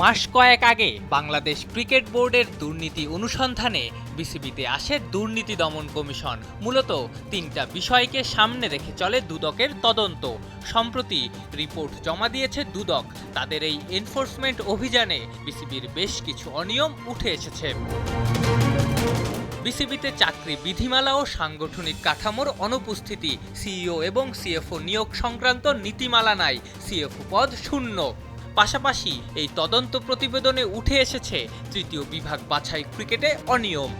মাস কয়েক আগে বাংলাদেশ ক্রিকেট বোর্ডের দুর্নীতি অনুসন্ধানে বিসিবিতে আসে দুর্নীতি দমন কমিশন। মূলত তিনটা বিষয়কে সামনে রেখে চলে দুদকের তদন্ত। সম্প্রতি রিপোর্ট জমা দিয়েছে দুদক। তাদের এই এনফোর্সমেন্ট অভিযানে বিসিবির বেশ কিছু অনিয়ম উঠে এসেছে। বিসিবিতে চাকরি বিধিমালা ও সাংগঠনিক কাঠামোর অনুপস্থিতি, সিইও এবং সিএফও নিয়োগ সংক্রান্ত নীতিমালা নাই, সিএফও পদ শূন্য। পাশাপাশি এই তদন্ত প্রতিবেদনে উঠে এসেছে তৃতীয় বিভাগ বাছাই ক্রিকেটে অনিয়ম।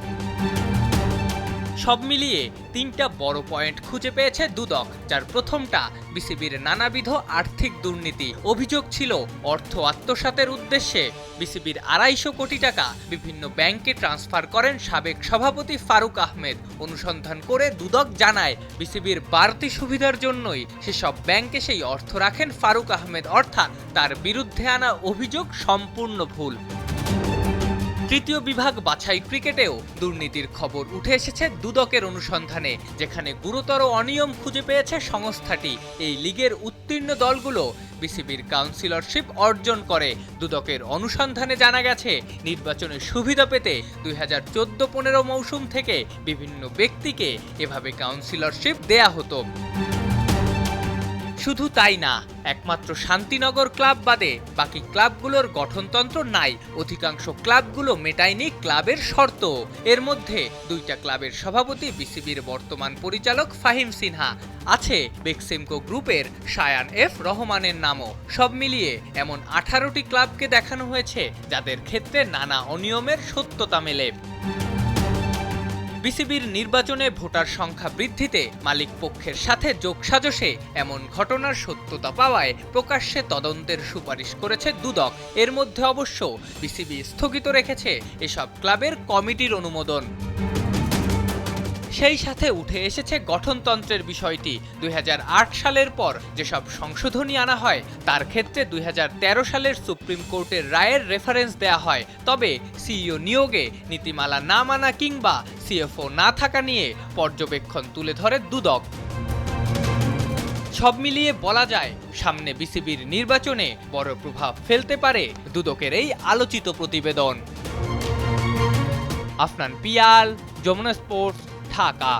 সব মিলিয়ে তিনটা বড় পয়েন্ট খুঁজে পেয়েছে দুদক, যার প্রথমটা বিসিবির নানাবিধ আর্থিক দুর্নীতি। অভিযোগ ছিল অর্থ আত্মসাতের উদ্দেশ্যে বিসিবির আড়াইশো কোটি টাকা বিভিন্ন ব্যাংকে ট্রান্সফার করেন সাবেক সভাপতি ফারুক আহমেদ। অনুসন্ধান করে দুদক জানায়, বিসিবির বাড়তি সুবিধার জন্যই সেসব ব্যাংকে সেই অর্থ রাখেন ফারুক আহমেদ, অর্থাৎ তার বিরুদ্ধে আনা অভিযোগ সম্পূর্ণ ভুল। তৃতীয় বিভাগ বাছাই ক্রিকেটেও দুর্নীতির খবর উঠে এসেছে দুদকের অনুসন্ধানে, যেখানে গুরুতর অনিয়ম খুঁজে পেয়েছে সংস্থাটি। এই লিগের উত্তীর্ণ দলগুলো বিসিবির কাউন্সিলরশিপ অর্জন করে। দুদকের অনুসন্ধানে জানা গেছে নির্বাচনের সুবিধা পেতে দুই হাজার চোদ্দ পনেরো মৌসুম থেকে বিভিন্ন ব্যক্তিকে এভাবে কাউন্সিলরশিপ দেয়া হতো। শুধু তাই না, একমাত্র শান্তিনগর ক্লাব বাদে বাকি ক্লাবগুলোর গঠনতন্ত্র নাই। অধিকাংশ ক্লাবগুলো মেটায়নি ক্লাবের শর্ত। এর মধ্যে দুইটা ক্লাবের সভাপতি বিসিবির বর্তমান পরিচালক ফাহিম সিনহা, আছে বেক্সিমকো গ্রুপের শায়ান এফ রহমানের নামও। সব মিলিয়ে এমন আঠারোটি ক্লাবকে দেখানো হয়েছে যাদের ক্ষেত্রে নানা অনিয়মের সত্যতা মেলে। বিসিবির নির্বাচনে ভোটার সংখ্যা বৃদ্ধিতে মালিক পক্ষের সাথে যোগসাজশে এমন ঘটনার সত্যতা পাওয়ায় প্রকাশ্যে তদন্তের সুপারিশ করেছে দুদক। এর মধ্যে অবশ্য বিসিবি স্থগিত রেখেছে এসব ক্লাবের কমিটির অনুমোদন। সেই সাথে উঠে এসেছে গঠনতন্ত্রের বিষয়টি। দুই হাজার আট সালের পর যেসব সংশোধনী আনা হয়, তার ক্ষেত্রে দুই হাজার তেরো সালের সুপ্রিম কোর্টের রায়ের রেফারেন্স দেয়া হয়। তবে সিইও নিয়োগে নীতিমালা না মানা কিংবা সিএফও না থাকা নিয়ে পর্যবেক্ষণ তুলে ধরে দুদক। সব মিলিয়ে বলা যায়, সামনে বিসিবির নির্বাচনে বড় প্রভাব ফেলতে পারে দুদকের এই আলোচিত প্রতিবেদন। আফনান পিয়াল, যমুনা স্পোর্টস। ঢাকা।